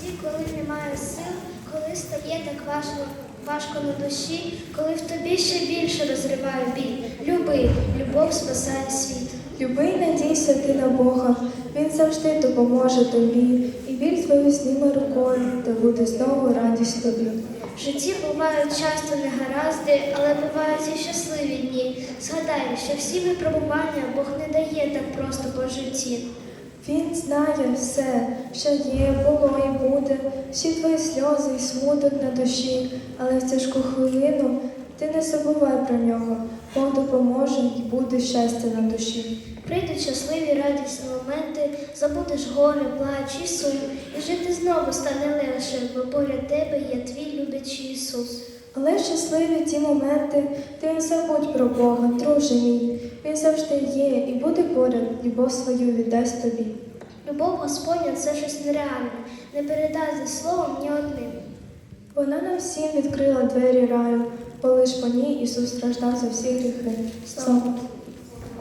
житті, коли немає сил, коли стає так важко, важко на душі, коли в тобі ще більше розриває біль. Люби, любов спасає світ. Люби надійся ти на Бога, Він завжди допоможе тобі, і біль твою зніме рукою, та буде знову радість тобі. В житті бувають часто негаразди, але бувають і щасливі дні. Згадай, що всі випробування Бог не дає так просто по житті. Він знає все, що є, було і буде, всі твої сльози і смуток на душі, але в тяжку хвилину ти не забувай про нього, Бог допоможе і буде щастя на душі. Прийдуть щасливі радісні моменти, забудеш горе, плач і сум, і жити знову стане легше, бо поряд тебе є твій люблячий Ісус. Але щасливі ті моменти, ти не забудь про Бога, друже мій. Він завжди є і буде поряд, любов свою віддасть тобі. Любов Господня це щось нереальне, не передай за словом ні одним. Вона нам всім відкрила двері раю, бо лиш по ній Ісус страждав за всі гріхи. Слава